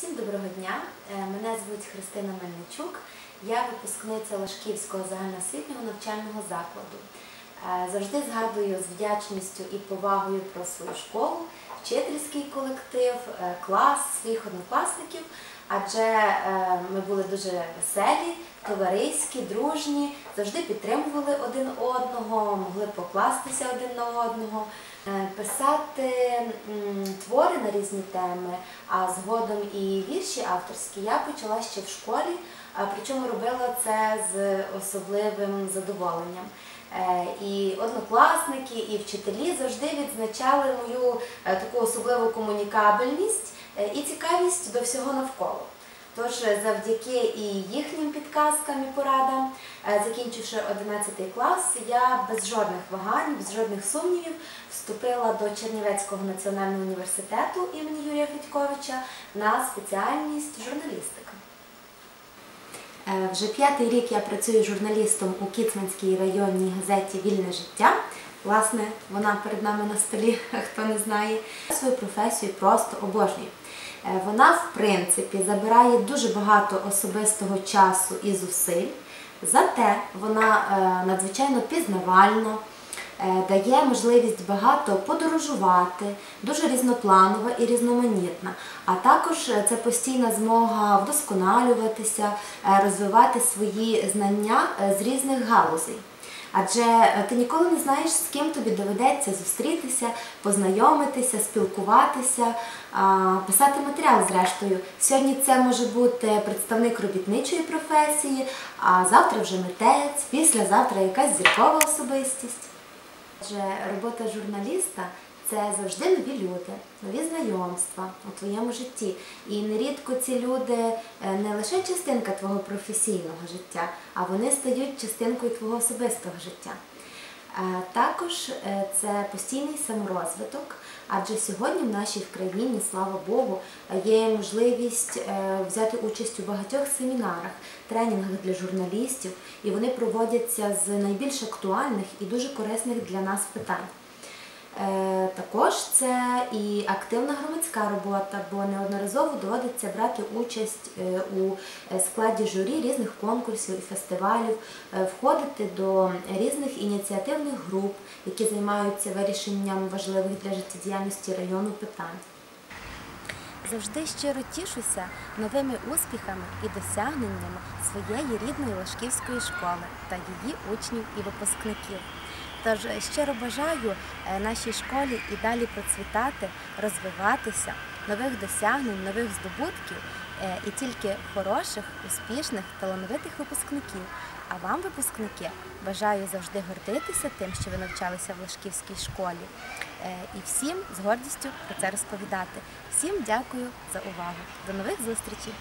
Всім доброго дня. Е, Мене звуть Христина Мельничук. Я випускниця Лашківського загальноосвітнього навчального закладу. Е, Завжди згадую з вдячністю і повагою про свою школу, вчительський колектив, е, клас, своїх однокласників, адже е, ми були дуже веселі, товариські, дружні, завжди підтримували один одного, могли покластися один на одного. Писати твори на різні теми, а згодом і вірші авторські я почала ще в школі, причому робила це з особливим задоволенням. Е, І однокласники, і вчителі завжди відзначали мою е, таку особливу комунікабельність е, і цікавість до всього навколо. Тож завдяки і їхнім підказкам і порадам, закінчивши 11 клас, я без жодних вагань, без жодних сумнівів вступила до Чернівецького національного університету імені Юрія Федьковича на спеціальність журналістика. Е, Вже п'ятий рік я працюю журналістом у Кіцманській районній газеті Вільне життя. Власне, вона перед нами на столі, хто не знає. Свою професію просто обожнюю. Е, Вона, в принципі, забирає дуже багато особистого часу і зусиль, зате вона е, надзвичайно пізнавально. Дає можливість багато подорожувати, дуже різнопланова і різноманітна. А також е, це постійна змога вдосконалюватися, е, розвивати свої знання е, з різних галузей. Адже е, ти ніколи не знаєш, з ким тобі доведеться зустрітися, познайомитися, спілкуватися, писати матеріал зрештою. Сьогодні це може бути представник робітничої професії, а завтра вже митець, післязавтра якась зіркова особистість. Адже робота журналіста це завжди нові люди, нові знайомства у твоєму житті. І нерідко ці люди е, не лише частинка твого професійного життя, а вони стають частинкою твого особистого життя. Також е, це постійний саморозвиток, адже сьогодні в нашій країні, слава Богу, є можливість е, взяти участь у багатьох семінарах, тренінгах для журналістів, і вони проводяться з найбільш актуальних і дуже корисних для нас питань. Е, Також це і активна громадська робота, бо неодноразово доводиться брати участь е, у е, складі журі різних конкурсів і фестивалів, входити до різних ініціативних груп, які займаються вирішенням важливих для життєдіяльності району питань. Завжди щиро тішуся новими успіхами і досягненнями своєї рідної Лашківської школи та її учнів і випускників. Тож щиро бажаю е, нашій школі і далі процвітати, розвиватися, нових досягнень, нових здобутків е, і тільки хороших, успішних, талановитих випускників. А вам, випускники, бажаю завжди гордитися тим, що ви навчалися в Лашківській школі, е, і всім з гордістю про це розповідати. Всім дякую за увагу. До нових зустрічей!